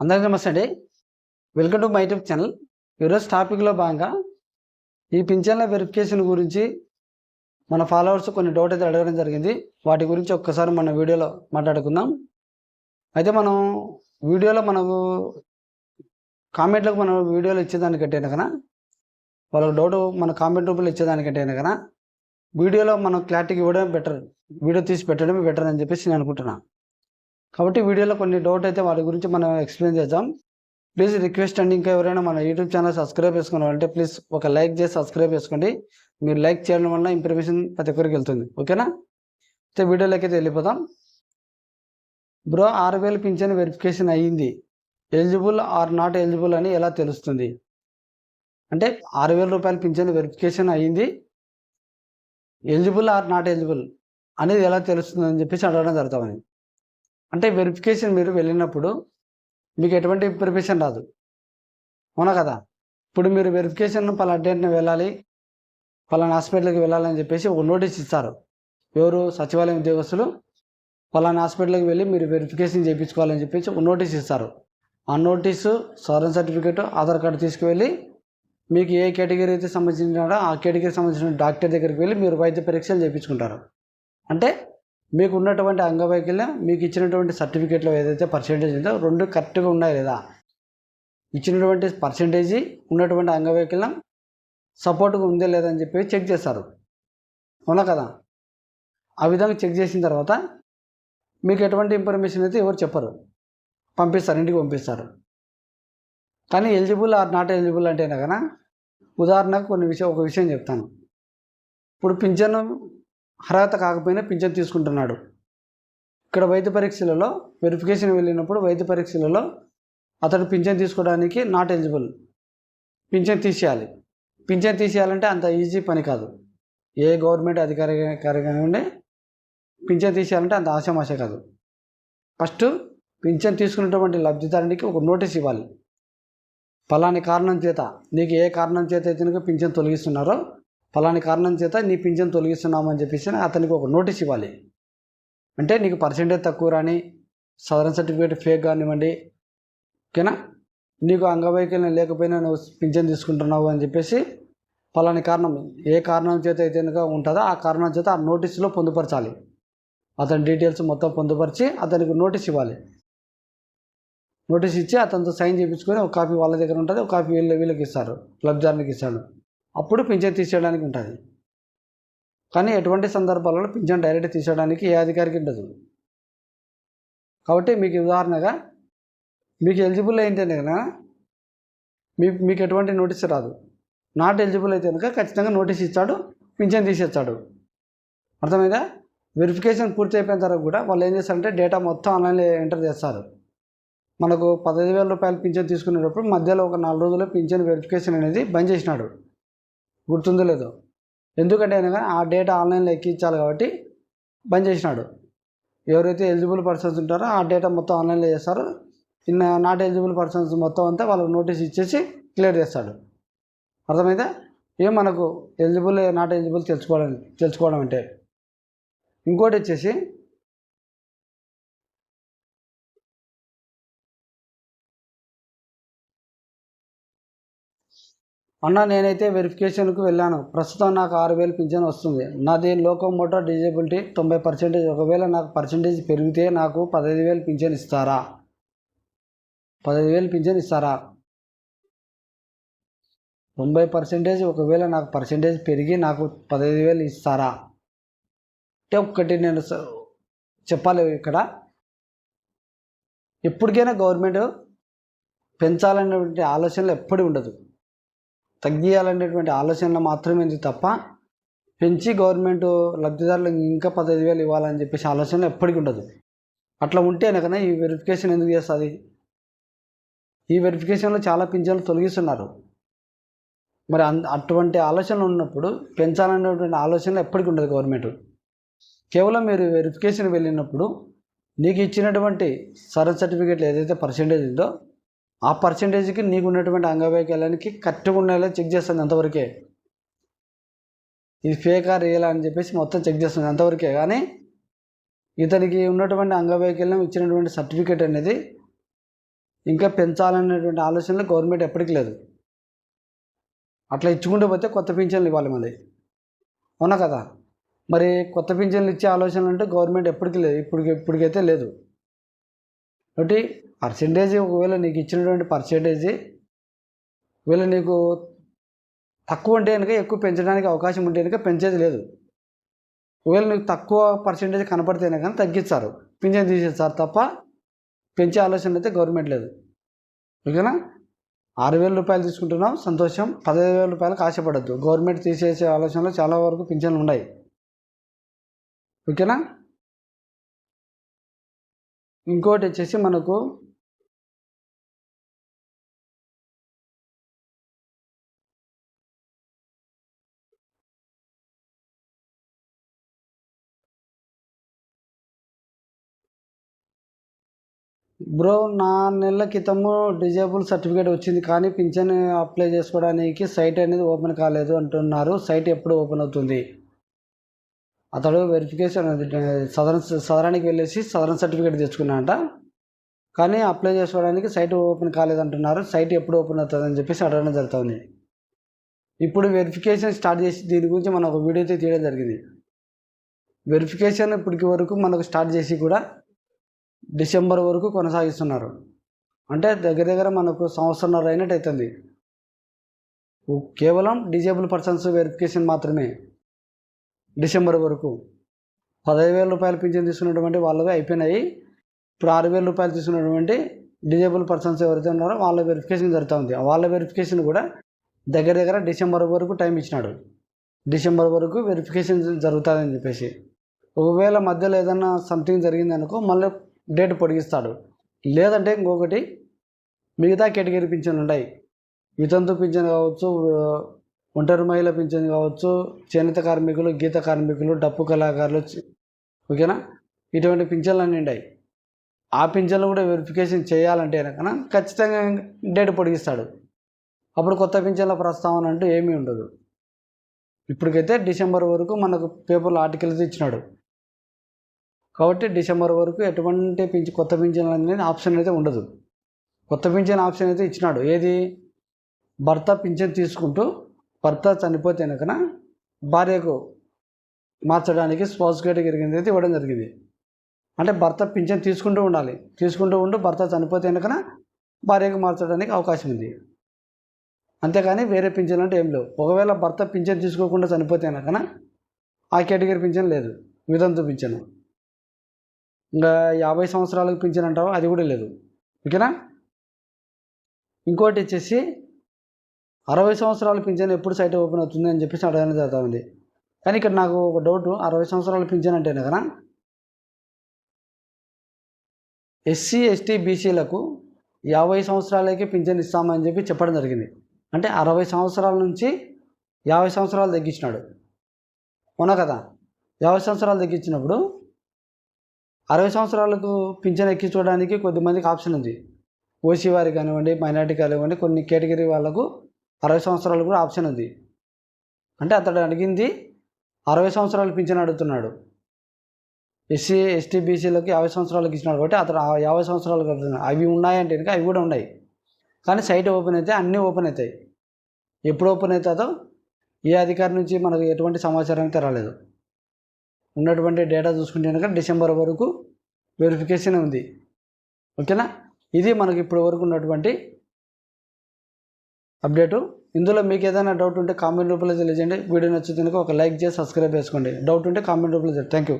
అందరికీ నమస్తే అండి. Welcome to my YouTube channel. ఈరోజు టాపిక్లో భాగంగా ఈ పింఛన్ల వెరిఫికేషన్ గురించి మన ఫాలోవర్స్ కొన్ని డౌట్ అయితే అడగడం జరిగింది. వాటి గురించి ఒక్కసారి మన వీడియోలో మాట్లాడుకుందాం. అయితే మనం వీడియోలో మనకు కామెంట్లకు మనం వీడియోలో ఇచ్చేదానికంటే కన్నా వాళ్ళకి డౌట్ మన కామెంట్ రూపంలో ఇచ్చేదానికంటే కన్నా వీడియోలో మనం క్లారిటీకి ఇవ్వడం బెటర్ వీడియో తీసి పెట్టడం బెటర్ అని చెప్పేసి నేను అనుకుంటున్నాను కాబట్టి వీడియోలో కొన్ని డౌట్ అయితే వాటి గురించి మనం ఎక్స్ప్లెయిన్ చేద్దాం. ప్లీజ్ రిక్వెస్ట్ అండి ఇంకా ఎవరైనా మన యూట్యూబ్ ఛానల్ సబ్స్క్రైబ్ చేసుకున్నారంటే ప్లీజ్ ఒక లైక్ చేసి సబ్స్క్రైబ్ చేసుకోండి. మీరు లైక్ చేయడం వల్ల ఇన్ఫర్మేషన్ ప్రతి ఒక్కరికి వెళ్తుంది. ఓకేనా అయితే వీడియోలోకి అయితే వెళ్ళిపోదాం. బ్రో ఆరు వేలు పింఛన్ వెరిఫికేషన్ అయ్యింది. ఎలిజిబుల్ ఆర్ నాట్ ఎలిజిబుల్ అని ఎలా తెలుస్తుంది? అంటే ఆరు వేల రూపాయల పింఛన్ వెరిఫికేషన్ అయ్యింది. ఎలిజిబుల్ ఆర్ నాట్ ఎలిజిబుల్ అనేది ఎలా తెలుస్తుంది అని చెప్పేసి అడగడం జరుగుతుంది. అంటే వెరిఫికేషన్ మీరు వెళ్ళినప్పుడు మీకు ఎటువంటి ప్రిపరేషన్ రాదు. అవునా కదా? ఇప్పుడు మీరు వెరిఫికేషన్ పలానా డేట్ని వెళ్ళాలి పలానా హాస్పిటల్కి వెళ్ళాలని చెప్పేసి ఒక నోటీస్ ఇస్తారు. ఎవరు? సచివాలయం ఉద్యోగస్తులు. పలానా హాస్పిటల్కి వెళ్ళి మీరు వెరిఫికేషన్ చేయించుకోవాలని చెప్పేసి ఒక నోటీస్ ఇస్తారు. ఆ నోటీసు సవరణ సర్టిఫికేట్ ఆధార్ కార్డు తీసుకువెళ్ళి మీకు ఏ కేటగిరీ అయితే సంబంధించిన ఆ కేటగిరీకి సంబంధించిన డాక్టర్ దగ్గరికి వెళ్ళి మీరు వైద్య పరీక్షలు చేయించుకుంటారు. అంటే మీకు ఉన్నటువంటి అంగవైకల్యం మీకు ఇచ్చినటువంటి సర్టిఫికేట్లో ఏదైతే పర్సెంటేజ్ ఉందో రెండు కరెక్ట్గా ఉన్నాయి లేదా? ఇచ్చినటువంటి పర్సెంటేజీ ఉన్నటువంటి అంగవైకల్యం సపోర్ట్గా ఉందే లేదని చెప్పి చెక్ చేస్తారు. అవునా కదా? ఆ విధంగా చెక్ చేసిన తర్వాత మీకు ఎటువంటి ఇన్ఫర్మేషన్ అయితే ఎవరు చెప్పరు. పంపిస్తారు ఇంటికి పంపిస్తారు. కానీ ఎలిజిబుల్ ఆర్ నాట్ ఎలిజిబుల్ అంటేనే కదా ఉదాహరణకు కొన్ని విషయం ఒక విషయం చెప్తాను. ఇప్పుడు పింఛను అర్హత కాకపోయినా పింఛన్ తీసుకుంటున్నాడు. ఇక్కడ వైద్య పరీక్షలలో వెరిఫికేషన్ వెళ్ళినప్పుడు వైద్య పరీక్షలలో అతడు పింఛన్ తీసుకోవడానికి నాట్ ఎలిజిబుల్ పింఛన్ తీసేయాలి. పింఛన్ తీసేయాలంటే అంత ఈజీ పని కాదు. ఏ గవర్నమెంట్ అధికారి కానివ్వండి పింఛన్ తీసేయాలంటే అంత ఆశమాశ కాదు. ఫస్ట్ పింఛన్ తీసుకున్నటువంటి లబ్ధిదారునికి ఒక నోటీస్ ఇవ్వాలి. ఫలాని కారణం చేత నీకు ఏ కారణం చేత అయితే పింఛన్ తొలగిస్తున్నారో ఫలాని కారణం చేత నీ పింఛన్ తొలగిస్తున్నామని చెప్పేసి అతనికి ఒక నోటీస్ ఇవ్వాలి. అంటే నీకు పర్సెంటేజ్ తక్కువ రాని సదరన్ సర్టిఫికేట్ ఫేక్ కానివ్వండి ఓకేనా? నీకు అంగవైకల్యం లేకపోయినా నువ్వు పింఛన్ తీసుకుంటున్నావు అని చెప్పేసి ఫలాని కారణం ఏ కారణం చేత అయితే ఉంటుందో ఆ కారణం చేత ఆ నోటీసులో పొందుపరచాలి. అతని డీటెయిల్స్ మొత్తం పొందుపరిచి అతనికి నోటీస్ ఇవ్వాలి. నోటీస్ ఇచ్చి అతనితో సైన్ చేయించుకొని ఒక కాపీ వాళ్ళ దగ్గర ఉంటుంది ఒక కాపీ వీళ్ళ వీళ్ళకి ఇస్తారు లబ్ధిదారునికి ఇస్తాడు. అప్పుడు పింఛన్ తీసేయడానికి ఉంటుంది. కానీ ఎటువంటి సందర్భాలలో పింఛన్ డైరెక్ట్ తీసేయడానికి ఏ అధికారికి ఉండదు. కాబట్టి మీకు ఉదాహరణగా మీకు ఎలిజిబుల్ అయితే కనుక మీ మీకు ఎటువంటి నోటీస్ రాదు. నాట్ ఎలిజిబుల్ అయితే కనుక ఖచ్చితంగా నోటీస్ ఇస్తాడు పింఛన్ తీసేస్తాడు. అర్థమైందా? వెరిఫికేషన్ పూర్తి అయిపోయిన తర్వాత కూడా వాళ్ళు ఏం చేస్తారంటే డేటా మొత్తం ఆన్లైన్లో ఎంటర్ చేస్తారు. మనకు పదహైదు వేల రూపాయలు పింఛన్ తీసుకునేటప్పుడు మధ్యలో ఒక నాలుగు రోజుల్లో పింఛన్ వెరిఫికేషన్ అనేది బంద్ చేసినాడు. గుర్తుందో లేదో. ఎందుకంటే అనగా ఆ డేటా ఆన్లైన్లో ఎక్కించాలి కాబట్టి బంద్ చేసినాడు. ఎవరైతే ఎలిజిబుల్ పర్సన్స్ ఉంటారో ఆ డేటా మొత్తం ఆన్లైన్లో చేస్తారో. ఇన్న నాట్ ఎలిజిబుల్ పర్సన్స్ మొత్తం అంతా వాళ్ళకి నోటీస్ ఇచ్చేసి క్లియర్ చేస్తాడు. అర్థమైతే ఏం మనకు ఎలిజిబుల్ నాట్ ఎలిజిబుల్ తెలుసుకోవడం తెలుసుకోవడం అంటే. ఇంకోటి వచ్చేసి అన్న నేనైతే వెరిఫికేషన్కు వెళ్ళాను. ప్రస్తుతం నాకు ఆరు వేలు పింఛన్ వస్తుంది. నాది లోకోమోటర్ డిజేబిలిటీ తొంభై పర్సెంటేజ్. ఒకవేళ నాకు పర్సెంటేజ్ పెరిగితే నాకు పదహైదు వేలు పింఛన్ ఇస్తారా? పదహైదు వేలు పింఛన్ ఇస్తారా? తొంభై పర్సెంటేజ్. ఒకవేళ నాకు పర్సెంటేజ్ పెరిగి నాకు పదహైదు వేలు ఇస్తారా? అంటే ఒక్కటి నేను స- చెప్పాలి ఇక్కడ. ఎప్పటికైనా గవర్నమెంట్ పెంచాలనేటువంటి ఆలోచనలు ఎప్పుడూ ఉండదు. తగ్గియాలనేటువంటి ఆలోచనలు మాత్రమే ఉంది తప్ప పెంచి గవర్నమెంట్ లబ్ధిదారులకు ఇంకా పదహైదు వేలు ఇవ్వాలని చెప్పేసి ఆలోచన ఎప్పటికీ ఉండదు. అట్లా ఉంటేనే కదా ఈ వెరిఫికేషన్ ఎందుకు చేస్తుంది? ఈ వెరిఫికేషన్లో చాలా పింఛన్లు తొలగిస్తున్నారు. మరి అన్ అటువంటి ఆలోచనలు ఉన్నప్పుడు పెంచాలనేటువంటి ఆలోచన ఎప్పటికీ ఉండదు గవర్నమెంట్. కేవలం మీరు వెరిఫికేషన్ వెళ్ళినప్పుడు నీకు ఇచ్చినటువంటి సర్వ్ సర్టిఫికేట్లు ఏదైతే పర్సెంటేజ్ ఉందో ఆ పర్సంటేజ్కి నీకు ఉన్నటువంటి అంగవైకల్యానికి కరెక్ట్గా ఉండేలా చెక్ చేస్తుంది అంతవరకే. ఇది ఫేకా రియలా అని చెప్పేసి మొత్తం చెక్ చేస్తుంది అంతవరకే. కానీ ఇతనికి ఉన్నటువంటి అంగవైకల్యం ఇచ్చినటువంటి సర్టిఫికేట్ అనేది ఇంకా పెంచాలనేటువంటి ఆలోచనలు గవర్నమెంట్ ఎప్పటికీ లేదు. అట్లా ఇచ్చుకుంటూ పోతే కొత్త పింఛన్లు ఇవ్వాలి మళ్ళీ. అవునా కదా? మరి కొత్త పింఛన్లు ఇచ్చే ఆలోచనలు అంటే గవర్నమెంట్ ఎప్పటికీ లేదు. ఇప్పుడు ఇప్పటికైతే లేదు. కాబట్టి పర్సంటేజ్ ఒకవేళ నీకు ఇచ్చినటువంటి పర్సంటేజ్ ఒకవేళ నీకు తక్కువ ఉంటే కనుక ఎక్కువ పెంచడానికి అవకాశం ఉంటే కనుక పెంచేది లేదు. ఒకవేళ నీకు తక్కువ పర్సంటేజ్ కనపడితేనే కానీ తగ్గిస్తారు. పింఛన్ తీసేస్తారు తప్ప పెంచే ఆలోచన అయితే గవర్నమెంట్ లేదు. ఓకేనా? ఆరు వేల రూపాయలు తీసుకుంటున్నాం సంతోషం. పదహైదు వేల రూపాయలకు ఆశపడద్దు. గవర్నమెంట్ తీసేసే ఆలోచనలో చాలా వరకు పింఛన్లు ఉన్నాయి. ఓకేనా? ఇంకోటి వచ్చేసి మనకు బ్రో నా నెల క్రితము డిజేబుల్ సర్టిఫికేట్ వచ్చింది కానీ పింఛన్ అప్లై చేసుకోవడానికి సైట్ అనేది ఓపెన్ కాలేదు అంటున్నారు. సైట్ ఎప్పుడు ఓపెన్ అవుతుంది? అతడు వెరిఫికేషన్ సదరన్ సదరానికి వెళ్ళేసి సదరన్ సర్టిఫికేట్ తెచ్చుకున్నాడంట. కానీ అప్లై చేసుకోవడానికి సైట్ ఓపెన్ కాలేదంటున్నారు. సైట్ ఎప్పుడు ఓపెన్ అవుతుందని చెప్పేసి అడగడం జరుగుతుంది. ఇప్పుడు వెరిఫికేషన్ స్టార్ట్ చేసి దీని గురించి మనం ఒక వీడియో అయితే తీయడం జరిగింది. వెరిఫికేషన్ ఇప్పటికి వరకు మనకు స్టార్ట్ చేసి కూడా డిసెంబర్ వరకు కొనసాగిస్తున్నారు. అంటే దగ్గర దగ్గర మనకు సంవత్సరంన్నర అయినట్టు అవుతుంది కేవలం డిజేబుల్ పర్సన్స్ వెరిఫికేషన్ మాత్రమే. డిసెంబర్ వరకు పదహైదు వేల రూపాయలు పింఛన్ తీసుకున్నటువంటి వాళ్ళవి అయిపోయినాయి. ఇప్పుడు ఆరు వేల రూపాయలు తీసుకున్నటువంటి డిజేబుల్ పర్సన్స్ ఎవరైతే ఉన్నారో వాళ్ళ వెరిఫికేషన్ జరుగుతూ ఉంది వాళ్ళ వెరిఫికేషన్ కూడా దగ్గర దగ్గర డిసెంబర్ వరకు టైం ఇచ్చినాడు. డిసెంబర్ వరకు వెరిఫికేషన్ జరుగుతుందని చెప్పేసి. ఒకవేళ మధ్యలో ఏదన్నా సంథింగ్ జరిగింది అనుకో మళ్ళీ డేట్ పొడిగిస్తాడు. లేదంటే ఇంకొకటి మిగతా కేటగిరీ పింఛన్లు ఉన్నాయి వితంతు పింఛన్ కావచ్చు ఒంటరి మహిళ పింఛన్ కావచ్చు చేనేత కార్మికులు గీత కార్మికులు డప్పు కళాకారులు ఓకేనా? ఇటువంటి పింఛన్లు అన్నీ ఉన్నాయి ఆ పింఛన్లు కూడా వెరిఫికేషన్ చేయాలంటే కనుక ఖచ్చితంగా డేట్ పొడిగిస్తాడు. అప్పుడు కొత్త పింఛన్ల ప్రస్తావన అంటూ ఏమీ ఉండదు. ఇప్పటికైతే డిసెంబర్ వరకు మనకు పేపర్లో ఆర్టికల్స్ ఇచ్చినాడు. కాబట్టి డిసెంబర్ వరకు ఎటువంటి పింఛ కొత్త పింఛన్లు అనేది ఆప్షన్ అయితే ఉండదు. కొత్త పింఛన్ ఆప్షన్ అయితే ఇచ్చినాడు. ఏది? భర్త పింఛన్ తీసుకుంటూ భర్త చనిపోతే కనుక భార్యకు మార్చడానికి స్పౌస్ గేట్ అనేది అయితే ఇవ్వడం జరిగింది. అంటే భర్త పింఛన్ తీసుకుంటూ ఉండాలి. తీసుకుంటూ ఉంటూ భర్త చనిపోతే కనుక భార్యకు మార్చడానికి అవకాశం ఉంది. అంతేకాని వేరే పింఛన్ అంటే ఏం లేవు. ఒకవేళ భర్త పింఛన్ తీసుకోకుండా చనిపోతే కనుక ఆ కేటగిరీ పింఛన్ లేదు. విధంతు పింఛను. ఇంకా యాభై సంవత్సరాలకు పింఛన్ అంటావా? అది కూడా లేదు. ఓకేనా? ఇంకోటి వచ్చేసి అరవై సంవత్సరాలు పింఛన్ ఎప్పుడు సైట్ ఓపెన్ అవుతుంది అని చెప్పేసి అడగడం జరుగుతుంది కానీ ఇక్కడ నాకు ఒక డౌట్ అరవై సంవత్సరాలు పింఛన్ అంటేనే కదా? ఎస్సీ ఎస్టీ బీసీలకు యాభై సంవత్సరాలకే పింఛన్ ఇస్తామని చెప్పి చెప్పడం జరిగింది. అంటే అరవై సంవత్సరాల నుంచి యాభై సంవత్సరాలు తగ్గించినాడు. అవునా కదా? యాభై సంవత్సరాలు తగ్గించినప్పుడు అరవై సంవత్సరాలకు పింఛన్ ఎక్కించుకోవడానికి కొద్దిమందికి ఆప్షన్ ఉంది. ఓసీ వారికి కానివ్వండి మైనార్టీ కానివ్వండి కొన్ని కేటగిరీ వాళ్ళకు అరవై సంవత్సరాలు కూడా ఆప్షన్ ఉంది. అంటే అతడు అడిగింది అరవై సంవత్సరాలు పింఛన్ అడుగుతున్నాడు. ఎస్సీ ఎస్టీ బీసీలకి యాభై సంవత్సరాలకు ఇచ్చినాడు కాబట్టి అతడు యాభై సంవత్సరాలు కడుతున్నాడు అవి ఉన్నాయంటే కనుక అవి కూడా ఉన్నాయి. కానీ సైట్ ఓపెన్ అయితే అన్నీ ఓపెన్ అవుతాయి. ఎప్పుడు ఓపెన్ అవుతుందో ఏ అధికారి నుంచి మనకు ఎటువంటి సమాచారం అయితే రాలేదు. ఉన్నటువంటి డేటా చూసుకుంటే కనుక డిసెంబర్ వరకు వెరిఫికేషన్ ఉంది. ఓకేనా? ఇది మనకి ఇప్పటి వరకు ఉన్నటువంటి అప్డేటు. ఇందులో మీకు ఏదైనా డౌట్ ఉంటే కామెంట్ రూపంలో తెలియజేయండి. వీడియో నచ్చితే ఒక లైక్ చేసి సబ్స్క్రైబ్ చేసుకోండి. డౌట్ ఉంటే కామెంట్ రూపంలో థ్యాంక్ యూ